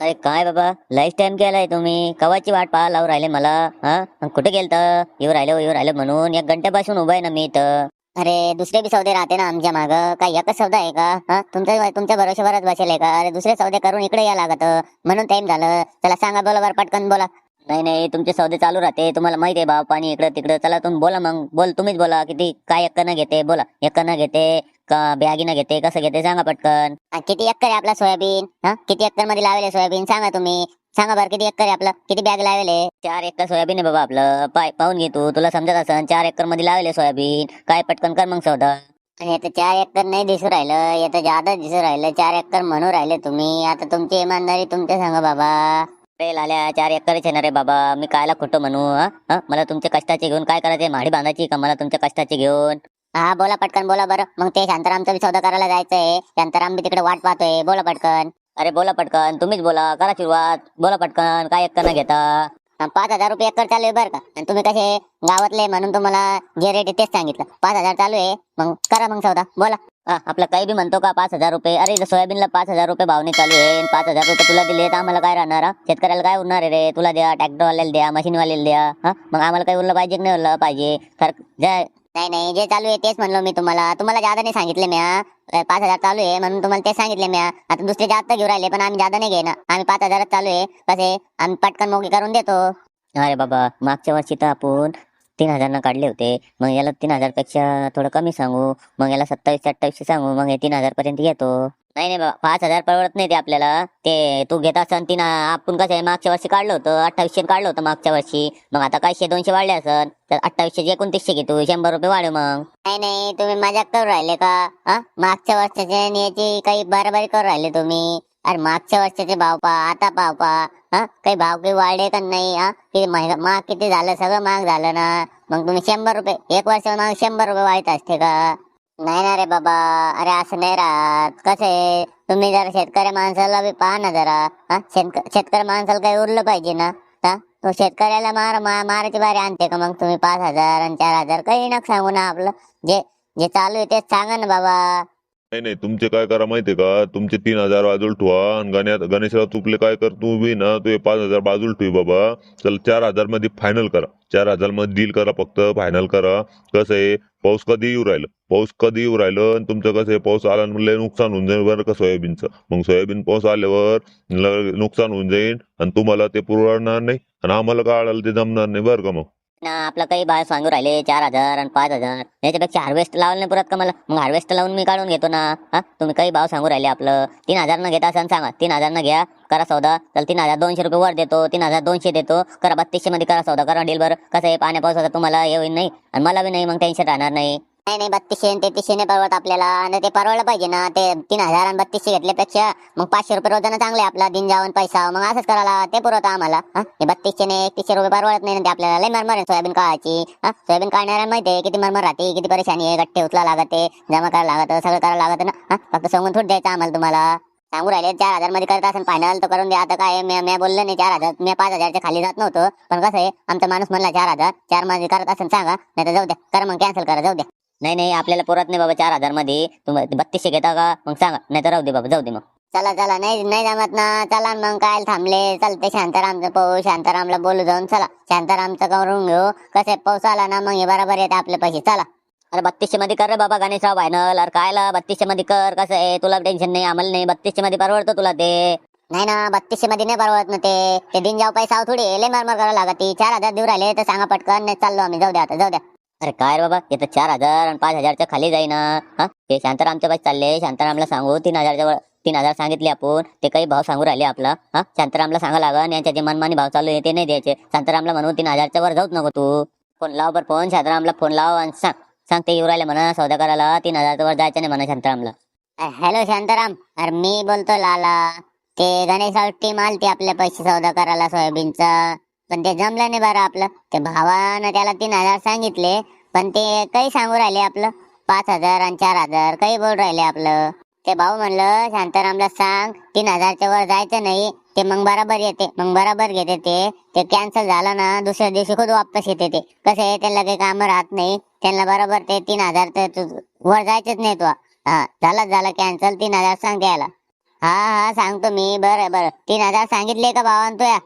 अरे काय बाबा? लाईफ टाइम केलाय तुम्ही. कवाची वाट पाहा लावून राहिले मला? हा? कुठे गेलत? येऊ राहिलो येऊ राहिलो म्हणून. एक घंट्यापासून उभा आहे ना मी इथं. अरे दुसरे बी सौदे राहते ना आमच्या माग. काय एकच सौदा आहे का? हा? तुमच्या तुमच्या भरोश्यावरच बसेल आहे का? अरे दुसरे सौदे करून इकडे या लागत. म्हणून टाइम झालं. चला सांगा बोला बरं पटकन बोला. नाही नाही तुमचे सौदे चालू राहते. तुम्हाला माहिती आहे भाव पाणी इकडं तिकडं चला तुम्ही बोला मग. बोल तुम्हीच बोला. किती काय एक्कनं घेते? बोला. एक्कनं घेते. का बॅगीनं घेते कसं घेते सांगा पटकन. किती एकर आहे आपला सोयाबीन? हा? किती एकरमध्ये लावले सोयाबीन? सांगा तुम्ही. सांगा बरं किती एकर आहे आपलं? किती बॅग लावले चार एकर सोयाबीन आहे बाबा आपलं. पाय पाहून घे तू. तुला समजत असन चार एकरमध्ये लावले सोयाबीन. काय पटकन कर मग सौदा आणि आता चार एकर नाही दिसू राहिलं. येतं जादा दिसू राहिलं. चार एकर म्हणू राहिले तुम्ही. आता तुमची इमानदारी तुमच्या सांगा बाबा. रे लाल्या चार एकरच येणार रे बाबा. मी कायला खोटं म्हणू हा? हा? मला तुमच्या कष्टाचे घेऊन काय करायचे? माडी बांधायची का? मला तुमच्या कष्टाचे घेऊन? हा बोला पटकन बोला बरं. मग ते शांतारामचा बी सौदा करायला जायचंय. शांताराम बी तिकडे वाट पाहतोय. बोला पटकन. अरे बोला पटकन. तुम्हीच बोला. करा सुरुवात. बोला पटकन. काय एक्कनं घेता. पाच हजार रुपये एकर चालू आहे बरं का. आणि तुम्ही कसे गावातले म्हणून तुम्हाला जे रेट आहे तेच सांगितलं. पाच हजार चालू आहे. मग करा मग सौदा. बोला. हा, आपलं काही बी म्हणतो का पाच हजार रुपये? अरे इथं सोयाबीनला पाच हजार रुपये भावने चालू आहे. पाच हजार रुपये तुला दिले तर आम्हाला काय राहणार हा? शेतकऱ्याला काय उरणार आहे रे? तुला द्या ट्रॅक्टरवाल्याला द्या मशीनवाल्याला द्या हा मग आम्हाला काही उरलं पाहिजे की नाही उरलं पाहिजे? तर जय नाही नाही जे चालू आहे तेच म्हणलो मी तुम्हाला. तुम्हाला जादा नाही सांगितले म्या पाच हजार चालू आहे म्हणून तुम्हाला ते सांगितले म्या आता दुसरे जास्त घेऊ राहिले पण आम्ही जादा नाही घेणार. आम्ही पाच हजारच चालू आहे. कसे आम्ही पटकन मोगी करून देतो. अरे बाबा मागच्या वर्षी तर आपण तीन हजारनं काढले होते. मग याला तीन हजारपेक्षा थोडं कमी सांगू. मग याला सत्तावीस अठ्ठावीसशे सांगू. मग हे तीन हजार पर्यंत घेतो नाही नाही बाबा पाच हजार परवडत नाही ते आपल्याला. ते तू घेत असन तीन आपण कसं आहे मागच्या वर्षी काढलं होतं अठ्ठावीसशे काढलं होतं मागच्या वर्षी. मग आता काहीशे दोनशे वाढले असन. तर अठ्ठावीसशे एकोणतीसशे घेतो शंभर रुपये वाढव मग. नाही नाही तुम्ही मजाक करू राहिले का? हा? मागच्या वर्षाच्या आणि याची काही बराबरी करू राहिले तुम्ही. अरे मागच्या वर्षाचे भाव पा आता पाव पा. हा? काही भाव काही वाढले का नाही हा? किती महाग किती झालं? सगळं महाग झालं ना. मग तुम्ही शंभर रुपये एक वर्ष माग शंभर रुपये वाढत असते का? नाही ना रे बाबा. अरे असं नाही राहत. कसं आहे? तुम्ही जरा शेतकरी माणसाला बी पहा ना जरा. हा? शेतक शेतकरी माणसाला काही उरलं पाहिजे ना? हा? तो शेतकऱ्याला मार मा- मारायची बारी आणते का मग? तुम्ही पाच हजार आणि चार हजार काही नका सांगू ना आपलं. जे जे चालू आहे तेच सांगा ना बाबा. नाही नाही. तुमचे काय करा माहितीये का? तुमचे तीन हजार बाजूला ठेवा आणि गण्यात गणेशराव तुपले काय कर? तू बी ना तू हे पाच हजार बाजूला ठेव बाबा. चल चार हजारमध्ये फायनल करा. चार हजारमध्ये डील करा फक्त फायनल करा. कसं आहे? पाऊस कधी येऊ राहिलं? पाऊस कधी येऊ राहिलं? आणि तुमचं कसं आहे? पाऊस आला म्हणजे नुकसान होऊन जाईल बरं का सोयाबीनचं. मग सोयाबीन पाऊस आल्यावर नुकसान होऊन जाईल आणि तुम्हाला ते पुरवणार नाही आणि आम्हाला काय आलं ते जमणार नाही बरं का मग? ना आपलं काही भाव सांगू राहिले चार हजार आणि पाच हजार. याच्यापेक्षा हार्वेस्ट लावलं नाही पुरत का मला? मग हार्वेस्ट लावून मी काढून घेतो ना. हा? तुम्ही काही भाव सांगू राहिले आपलं. तीन हजार न घेता असं सांगा. तीन हजार न घ्या करा सौदा. चल तीन हजार दोनशे रुपये वर देतो तीन हजार दोनशे देतो. करा बत्तीसशे मध्ये करा सौदा. करा डील बरं कसं आहे? पाण्या पावसाचा तुम्हाला हे होईल नाही. आणि मला बी नाही मग टेन्शन राहणार नाही. नाही नाही बत्तीसशे तेहतीसशे नाही परवडत आपल्याला. आणि ते परवडलं पाहिजे ना ते तीन हजार आणि बत्तीसशे घेतल्यापेक्षा मग पाचशे रुपये रोजानं चांगले आपला दिन जाऊन पैसा. मग असंच करायला ते पुरवतं आम्हाला. हे? बत्तीसशे ने एकतीसशे रुपये परवडत नाही ते आपल्याला. लय मरमर आहे सोयाबीन काळाची हा? सोयाबीन काढणाऱ्या माहिती आहे किती मरमर राहते किती परेशानी आहे गट्टे उचला लागते जमा करायला लागत सगळं करायला लागत ना. फक्त सांगून थोडं द्यायचं आम्हाला तुम्हाला. सांगू राहिले चार हजारमध्ये करत असेल फायनल तर करून द्या. आता काय मी बोललो नाही चार हजार. मी पाच हजारच्या खाली जात नव्हतो. पण कसं आहे आमचा माणूस म्हणला चार हजार. चारमध्ये करत असेल सांगा. नाही तर जाऊ द्या. कर मग कॅन्सल करा जाऊ द्या. नाही नाही आपल्याला पुरत नाही बाबा चार हजारमध्ये. तुम्ही बत्तीसशे घेता का? मग सांगा. नाही तर राहू दे बाबा जाऊ दे मग. चला चला नाही नाही जमत ना. चला मग काय थांबले. चलते शांतारामचं पाऊस शांतारामला बोलू जाऊन. चला. शांतारामचं करून घेऊ. कसे पाऊस आला ना मग हे बरोबर येते आपले पैसे. चला. अरे बत्तीसशे मध्ये कर रे बाबा गणेशराव फायनल अरे कायला बत्तीसशे मध्ये कर? कसं आहे? तुला टेन्शन नाही आम्हाला नाही. बत्तीसशे मध्ये परवडतं तुला ते. नाही ना बत्तीसशे मध्ये नाही परवडत ना ते. ते दिन जाऊ पैसा थोडी लय मरमर करावं लागत. चार हजार देऊ राहिले तर सांगा पटकन. नाही चाललो आम्ही. जाऊ द्या आता जाऊ द्या. अरे काय रे बाबा? येतं चार हजार आणि पाच हजारच्या खाली जाईना हा? ते शांतारामच्या पास चालले शांतारामला सांगू तीन हजारच्या तीन हजार सांगितले आपण ते काही भाव सांगू राहिले आपला हा? शांतारामला सांगा लागन यांच्या जे मनमानी भाव चालू आहे ते नाही द्यायचे. शांतारामला म्हणू तीन हजारच्या वर जाऊच नको तू. फोन लाव बरं फोन शांतारामला फोन लाव आणि सांग. सांग ते येऊ राहिले म्हणा सौदा करायला तीन हजारच्या वर जायचं नाही म्हणा शांतारामला. हॅलो शांताराम. अरे मी बोलतो लाला. ते गणेश टीम आलती आपल्या पैसे सौदा करायला सोयाबीनचा. पण ते जमलं नाही बरं आपलं. ते भावानं त्याला तीन हजार सांगितले पण ते काही सांगू राहिले आपलं. पाच हजार आणि चार हजार काही बोल राहिले आपलं. ते भाऊ म्हणलं शांतारामला सांग तीन हजारच्या वर जायचं नाही. ते मग बराबर येते मग बराबर घेते ते. ते कॅन्सल झालं ना दुसऱ्या दिवशी खुद वापस येते ते. कसं आहे त्यांना काही कामं राहत नाही. त्यांना बरोबर ते तीन हजार तर वर जायचंच नाही तो. हा झालं झालं कॅन्सल तीन हजार सांग द्यायला हा हा सांगतो मी. बरं बरं. तीन हजार सांगितले का भावान तुया?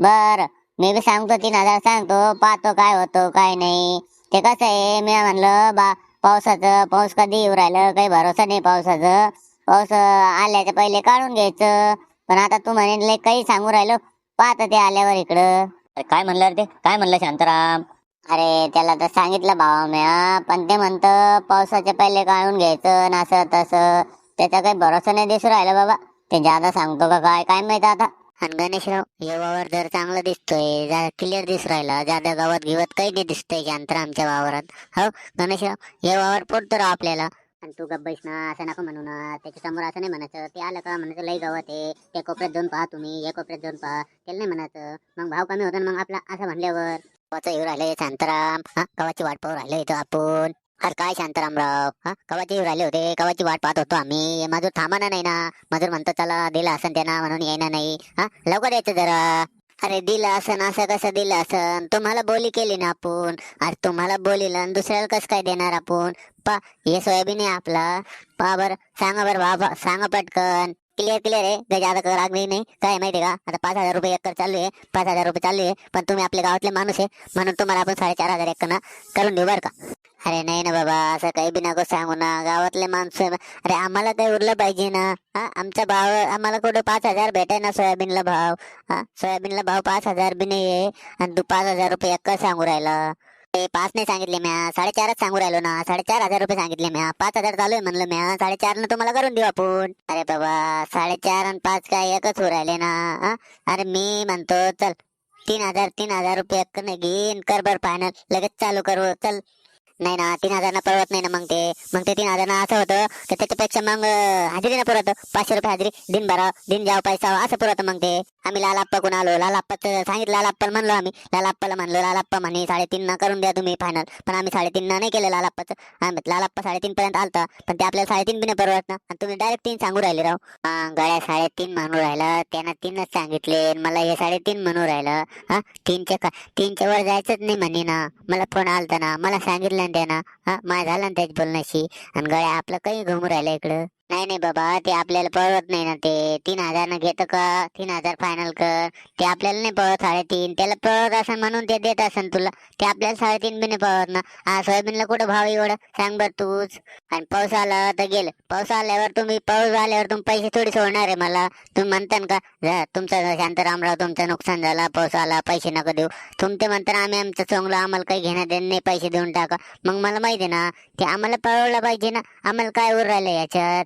बर. मी बी सांगतो तीन हजार सांगतो पाहतो काय होतो काय नाही. ते कसं आहे मी म्हणलं बा पावसाचं पाऊस कधी येऊ राहिलं? काही भरोसा नाही पावसाचं. पाऊस आल्याच्या पहिले काढून घ्यायचं. पण आता तू म्हणे काही सांगू राहिलो? पाहत ते आल्यावर इकडं. काय म्हणलं ते? काय म्हणलं शांताराम? अरे त्याला तर सांगितलं भावा म्या. पण ते म्हणतं पावसाच्या पहिले काढून घ्यायचं ना असं तसं. त्याचा काही भरोसा नाही दिसू राहिला बाबा. ते जादा सांगतो का काय काय माहीत आता? आणि गणेशराव हे वावर जर चांगला दिसतोय क्लिअर दिस राहिला. जादा गावात गिवत काही नाही दिसतंय की अंतर आमच्या वावरात. हो गणेशराव हे वावर पडतो राव आपल्याला. आणि तू गप्प ना असं नका म्हणू ना. त्याच्यासमोर असं नाही म्हणायचं. ते आलं का म्हणायचं लई गावात आहे. त्या कोपऱ्यात जाऊन पहा तुम्ही या कोपऱ्यात जाऊन पहा. त्याला नाही म्हणायचं. मग भाव कमी होतो ना मग आपला असं म्हणल्यावर. गावाचं येऊ राहिले शांताराम. हा गावाची वाट पाहू राहिलो इथं आपण. अरे काय शांतारामराव हा? गावाची राहिले होते कवाची वाट पाहत होतो आम्ही. मजूर थांबाना नाही ना. मजूर म्हणतो चला दिला असन त्यांना म्हणून येणार नाही. हा? लवकर यायचं जरा. अरे दिलं असन असं कसं दिलं असन? तुम्हाला बोली केली ना आपण. अरे तुम्हाला बोलीला आणि दुसऱ्याला कसं काय देणार आपण? पा हे सोयाबीन आहे आपला. पा बर सांगा बरं बाबा सांगा पटकन. क्लिअर क्लिअर आहे? काही जादा कर आग नाही. काय माहिती का? आता पाच हजार रुपये एकर चालू आहे. पाच हजार रुपये चालू आहे. पण तुम्ही आपल्या गावातले माणूस आहे. म्हणून तुम्हाला आपण साडेचार हजार एकर ना करून देऊ बरं का? अरे नाही ना बाबा असं काही बी नको सांगू ना. गावातले माणसं अरे आम्हाला काही उरलं पाहिजे ना. हा आमचा भाव आम्हाला कुठं पाच हजार भेटाय ना सोयाबीनला भाव. हा सोयाबीनला भाव पाच हजार बी नाही आहे आणि तू पाच हजार रुपये एकर सांगू राहिला. ते पाच नाही सांगितले म्या. साडेचारच सांगू राहिलो ना. साडेचार हजार रुपये सांगितले म्या. पाच हजार चालू आहे म्हणलं म्या. साडेचार तुम्हाला करून देऊ आपण. अरे बाबा साडेचार आणि पाच काय एकच होऊ राहिले ना. हा? अरे मी म्हणतो चल तीन हजार तीन हजार रुपये एक नाही घेईन. कर बर फायनल लगेच चालू करू. चल. नाही ना तीन हजारना परवत नाही ना मग ते. मग ते तीन हजार ना असं होतं तर त्याच्यापेक्षा मग अं, हजेरी ना पाचशे रुपये हजेरी दिन भराव दिन जाव पैसा असं पुरत मग ते. आम्ही लालाप्पा कोण आलो? लालाप्पा सांगितलं लालाप्पाला म्हणलो आम्ही. लालाप्पाला म्हणलो लालाप्पा म्हणे साडेतीन करून द्या तुम्ही फायनल पण आम्ही साडेतीन नाही केलं लालाप्पाचं. आम्ही लालाप्पा साडेतीन पर्यंत आलता पण ते आपल्याला साडेतीन बी नाही परवडत ना. आणि तुम्ही डायरेक्ट तीन सांगू राहिले राव. गळ्या साडेतीन म्हणू राहिलं त्यांना तीनच सांगितले मला हे साडेतीन म्हणू राहिलं. हा तीनच्या तीनच्या वर जायचंच नाही म्हणे ना. मला फोन आलता ना मला सांगितलं देणं हा? माय झालं ना त्याच बोलण्याशी आणि गळ्या आपलं काही घुमू राहिलं इकडं. नाही नाही बाबा ते आपल्याला पळत नाही ना ते. तीन हजार घेतं का? तीन हजार फायनल कर. ते आपल्याला नाही पळत साडेतीन. त्याला पळत असं म्हणून ते देत असन तुला. ते आपल्याला साडेतीन बी नाही पळत ना. हा सोयाबीनला कुठं भाव एवढं? सांग बर तूच. आणि पाऊस आला तर गेलं. पाऊस आल्यावर तुम्ही पाऊस आल्यावर तुम्ही पैसे थोडी सोडणार आहे मला. तुम्ही म्हणता का जा, तुमचं शांतारामराव तुमचं नुकसान झाला पाऊस आला पैसे नका देऊ. तुमचे म्हणता आम्ही आमचं चांगलं आम्हाला काही घेणं देणं नाही पैसे देऊन टाका. मग मला माहिती आहे ना ते आम्हाला पळवलं पाहिजे ना. आम्हाला काय उर राहिलं याच्यात?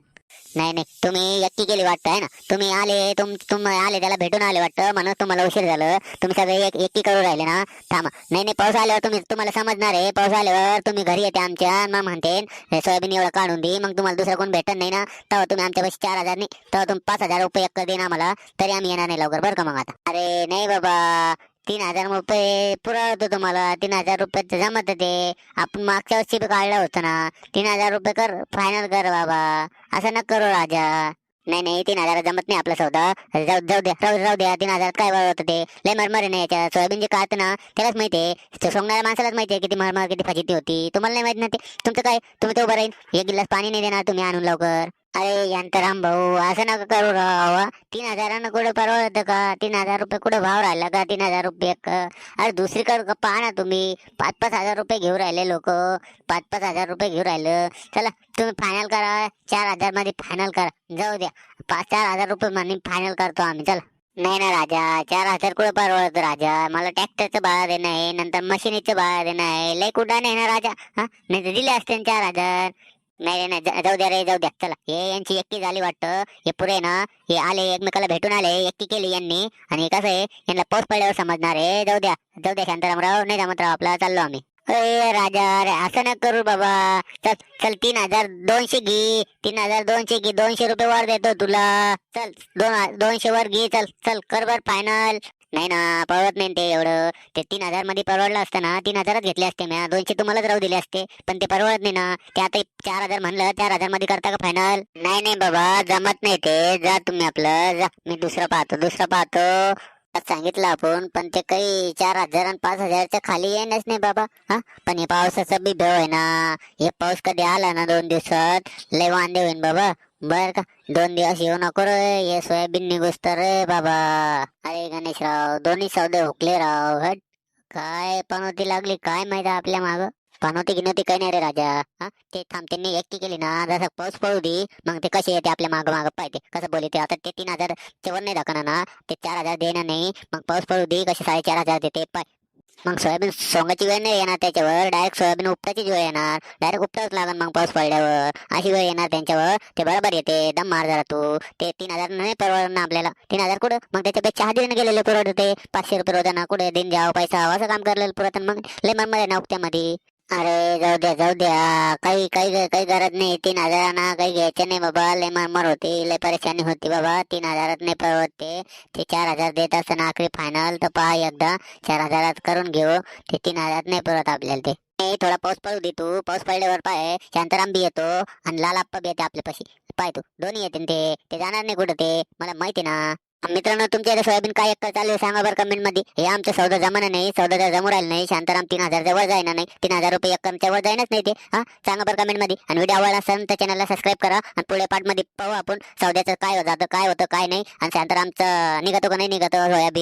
नाही नाही. तुम्ही यक्की केली वाटतं आहे ना? तुम्ही आले तुम तुम आले त्याला भेटून आले वाटतं म्हणून तुम्हाला उशीर झालं. तुम्ही सगळे एक एक्की करू राहिले ना? थांबा. नाही नाही पाऊस आल्यावर तुम्ही तुम्हाला समजणार आहे. पाऊस आल्यावर तुम्ही घरी येते आमच्या मग म्हणते सोयाबीन एवढं काढून दे मग तुम्हाला दुसरं कोण भेटत नाही ना? तेव्हा तुम्ही आमच्या पैसे चार हजार नाही तेव्हा तुम्ही पाच हजार रुपये एक देईन आम्हाला तरी आम्ही येणार नाही लवकर बरं का मग आता? अरे नाही बाबा. तीन हजार रुपये पुरवतो तुम्हाला. तीन हजार रुपये जमत ते आपण मागच्या वर्षी बी काढलं होतं ना. तीन हजार रुपये कर. फायनल कर बाबा. असं नका करू राजा. नाही नाही तीन हजार जमत नाही आपला सौदा. जाऊ जाऊ द्या राहू राहू द्या. तीन हजार काय बरं होतं? ते लय मरमर आहे ना याच्या सोयाबीन जे काढतं ना त्यालाच माहिती आहे. सोंगणाऱ्या माणसालाच माहिती आहे किती मरमर किती फजिती होती. तुम्हाला नाही माहीत ना ते. तुमचं काय? तुम्ही तो राहील एक गिलास पाणी नाही देणार तुम्ही आणून लवकर. अरे यांतराम भाऊ असं नका करू राव. तीन हजारानं कुठे परवडत का? तीन हजार रुपये कुठे भाव राहिला का? तीन हजार रुपये का अरे दुसरीकडे पहा ना तुम्ही. पाच पाच हजार रुपये घेऊ राहिले लोक. पाच पाच हजार रुपये घेऊ राहिलं. चला तुम्ही फायनल करा. चार हजारमध्ये फायनल करा. जाऊ द्या. पाच चार हजार रुपये मध्ये फायनल करतो आम्ही. चला. नाही ना राजा चार हजार कुठे परवडत राजा? मला ट्रॅक्टरचं भाडं देणं आहे नंतर मशिनीचं भाडं देणं आहे. लय कुठं नाही ना राजा? हा? नाही तर दिले असते ना चार हजार. नाही नाही जाऊ द्या रे जाऊ द्या. चला. हे यांची एकटी झाली वाटतं. हे पुरे ना हे आले एकमेकाला भेटून आले एकटी केली यांनी. आणि कसं आहे यांना पाऊस पडल्यावर समजणार आहे. जाऊ द्या जाऊ द्या शांतारामराव नाही जमत राव आपला चाललो आम्ही. अरे राजा अरे असं न करू बाबा. चल चल तीन हजार दोनशे घे. तीन हजार दोनशे घे दोनशे रुपये वर देतो तुला. चल दोन दोनशे वर घे चल चल कर बर फायनल नाही ना परवडत नाही ते एवढं. ते तीन हजारमध्ये परवडलं असतं ना तीन हजारच घेतले असते मी. दोनशे तुम्हालाच राहू दिले असते पण ते परवडत नाही ना. ते आता चार हजार म्हणलं चार हजारमध्ये करता का फायनल नाही नाही बाबा जमत नाही ते. जा तुम्ही आपलं जा. मी दुसरं पाहतो दुसरं पाहतो. सांगितलं आपण पण ते काही चार हजार आणि पाच हजारच्या खाली येणच नाही बाबा. हा? पण हे पावसाचा बी भेव आहे ना. हे पाऊस कधी आला ना दोन दिवसात? लय वांदे होईन बाबा. बर का. दोन दिवस येऊ नको रे. हे सोयाबीन निघोस तर रे बाबा. अरे गणेशराव दोन्ही सौदे हुकले राव. हट. काय पनवती लागली? काय माहिती आपल्या माग? पनवती गिनोती काही नाही रे राजा. हा? ते थांब त्यांनी एकटी केली ना. जसं पाऊस पडू दे मग ते कसे येते आपल्या माग माग पाहिजे कसं बोलते ते आता ते तीन हजार वर नाही दाखवणार ना. ते चार हजार देणार नाही. मग पाऊस पडू दे कसे साडेचार हजार देते. पाय. मग सोयाबीन सोंगाची वेळ नाही येणार त्याच्यावर. डायरेक्ट सोयाबीन उपटाचीच वेळ येणार. डायरेक्ट उपटाच लागेल मग पाऊस पडल्यावर. अशी वेळ येणार त्यांच्यावर. ते बरोबर येते. दम मार जरा तू. ते तीन हजार नाही परवडणार आपल्याला. तीन हजार कुठं? मग त्याच्यापेक्षा चहा गेलेले परवडत. पाचशे रुपये रोजाना कुठे? दिन जाव पैसा असं काम करलेलं पुरातन मग लय मनमध्ये ना उपत्यामध्ये अरे जाऊ द्या जाऊ द्या. काही काही काही गरज नाही. तीन हजारांना काही घ्यायचं नाही बाबा. लय मरमर होती. लय परेशानी होती बाबा. तीन हजारात नाही परवडते ते चार हजार देत असताना आखरी फायनल तर पहा एकदा. चार हजारात करून घेऊ. ते तीन हजारात नाही परत आपल्याला ते. थोडा पाऊस पडू दे तू. पाऊस पडल्यावर पाय. शांताराम बी येतो. आणि लाल आप्पा बी येते आपल्यापाशी. पाय तू. दोन्ही येते ते. ते जाणार नाही कुठं ते? मला माहिती ना. मित्रांनो तुमच्या इथे सोयाबीन काय एकर चालू आहे सांगा बरं कमेंटमध्ये हे आमचं सौदा जमाना नाही सौदा जमू राहिलं नाही शांताराम तीन हजारच्या वर जायना नाही तीन हजार रुपये एक वर जाईनच नाही ते. हा सांगा बरं कमेंटमध्ये आणि व्हिडिओ आवडला असेल तर चॅनलला सबस्क्राईब करा आणि पुढे पार्टमध्ये पाहू आपण सौद्याचं काय जातं काय होतं काय नाही. आणि शांतारामचं निघतो का नाही निघतो सोयाबीन?